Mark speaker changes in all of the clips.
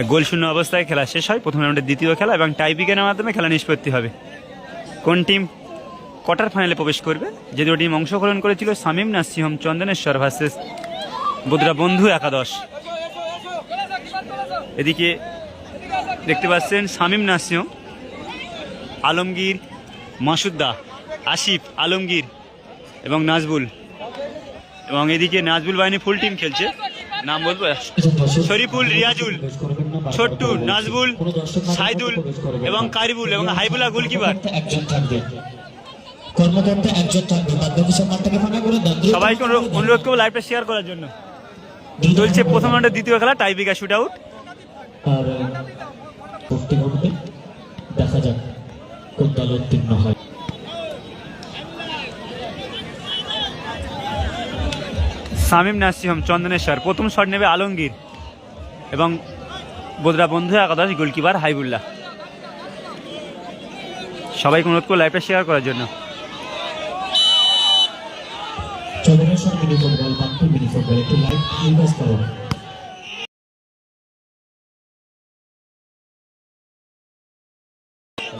Speaker 1: গোল শূন্য অবস্থায় খেলা শেষ হয়। প্রথম রাউন্ডের দ্বিতীয় খেলা এবং টাইপিকের মাধ্যমে খেলা নিষ্পত্তি হবে। কোন টিম কোয়ার্টার ফাইনালে প্রবেশ করবে? যে দুটো টিম অংশগ্রহণ করেছিল সামিম নাসিহম, চন্দনেশ্বর ভার্সেস, বদরা বন্ধু একাদশ। এদিকে দেখতে পাচ্ছেন শামীম নাসিহম, আলমগীর মাসুদ্দা আসিফ, আলমগীর এবং নাজবুল। এবং এদিকে নাজবুল বাহিনী ফুল টিম খেলছে। নাম বলব? শরীফুল রিয়াজুল ছোট্টু নাজবুল সাইদুল এবং কারিবুল এবং হাইবুল্লাহ গোলকিপার।
Speaker 2: একজন থাকবে কর্মকর্তা একজন থাকবে। বাদ সব মাঠ ফাঁকা করে দেন।
Speaker 1: সবাইকে অনুরো- অনুরোধ করব লাইভটা শেয়ার করার জন্য। চলছে প্রথম রাউন্ডের দ্বিতীয় খেলা টাইপিকা শুট আউট
Speaker 2: আর দেখা যাক কোন দল উত্তীর্ণ হয়।
Speaker 1: শামীম নাসিহম চন্দনেশ্বর। প্রথম শট নেবে আলমগীর। এবং বোদরা বন্ধু একাদশ গোলকিপার হাইবুল্লাহ সবাইকে অনুরোধ করব লাইভটা শেয়ার করার জন্য।
Speaker 2: Chandaneswar mini football Bankur mini football একটু লাইভ রিকোয়েস্ট করো।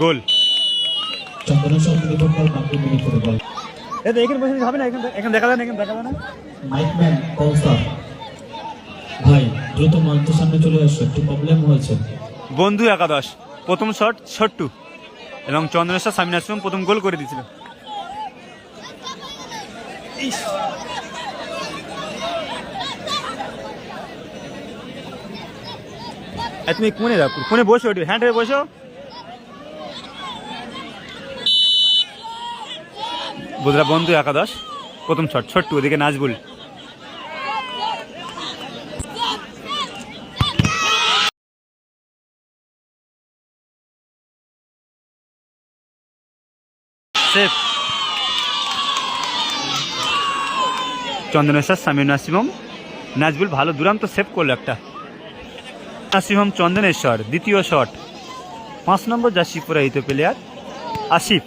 Speaker 1: Goal.
Speaker 2: Chandaneswar mini football mini football.
Speaker 1: এখানে বসে হবে না এখানে এখানে দেখা যায় না এখানে দেখা যায় না।
Speaker 2: মাইকম্যান কলস্টার ভাই দ্রুত মঞ্চের সামনে চলে আসো একটু প্রবলেম হয়েছে।
Speaker 1: বন্ধু একাদশ প্রথম শট ছোট্টু এবং চন্দ্রেশ্বর সামিন আসলাম প্রথম গোল করে দিয়েছিল। তুমি কোনে যাও কোনে বসো একটু হ্যান্ড হয়ে বসো। বুধরা বন্ধু একাদশ, প্রথম শট, ছোট্টু, ওদিকে নাজবুল। সেফ। চন্দনেশ্বর সামিন নাসিমম। নাজবুল ভালো দুরান্ত সেভ করল একটা। নাসিমম চন্দনেশ্বর, দ্বিতীয় শট। পাঁচ নম্বর জার্সি পরাহিত প্লেয়ার আসিফ।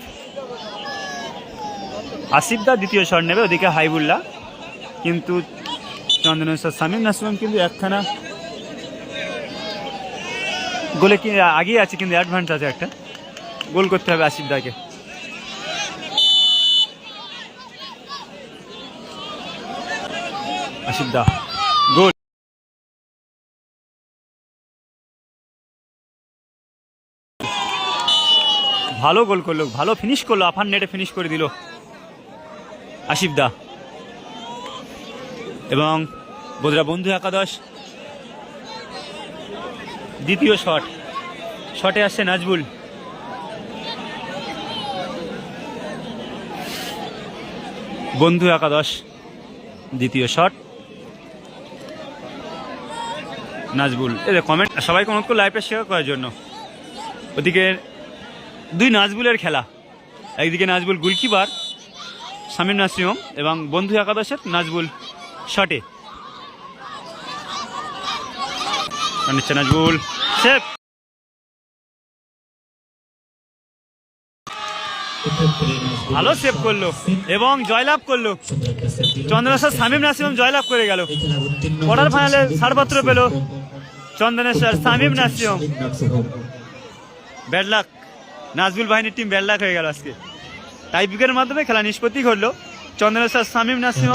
Speaker 1: আসিফ দা দ্বিতীয় শট নেবে, ওদিকে হাইবুল্লাহ। কিন্তু চন্দনেশ্বর সামিম নাসিমম কিন্তু একখানা। গোলে কি, আগেই আছে কিন্তু অ্যাডভান্স আছে একটা। গোল করতে হবে আসিফ দাকে। আসিফ দা, গোল। ভালো গোল করল, ভালো ফিনিশ করল আফার নেটে ফিনিশ করে দিল। আসিফ দা। এবং বোধরা বন্ধু একাদশ। দ্বিতীয় শট। শটে আসছে নাজবুল। বন্ধু একাদশ, দ্বিতীয় শট। নাজবুল। এদের কমেন্ট সবাইকে অনুরোধ করো শেয়ার করার জন্য। ওদিকে দুই নাজবুলের খেলা। একদিকে নাজবুল গোলকিপার শামীম নাসিম এবং বন্ধু একাদশের নাজবুল শটে। নিচ্ছে নাজবুল সেফ ভালো সেভ করল এবং জয়লাভ করল। চন্দ্রেশ্বর শামীম নাসিম জয়লাভ করে গেল। কোয়ার্টার ফাইনালে ছাড়পত্র পেল চন্দনেশ্বর শামীম নাসিম ব্যাড লাক নাজবুল বাহিনীর টিম ব্যাড লাক হয়ে গেল আজকে। টাইপিকের মাধ্যমে খেলা নিষ্পত্তি করল। চন্দনেশ্বর শামীম নাসিম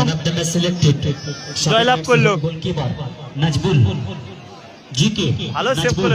Speaker 1: জয়লাভ করল। ভালো সেভ করল।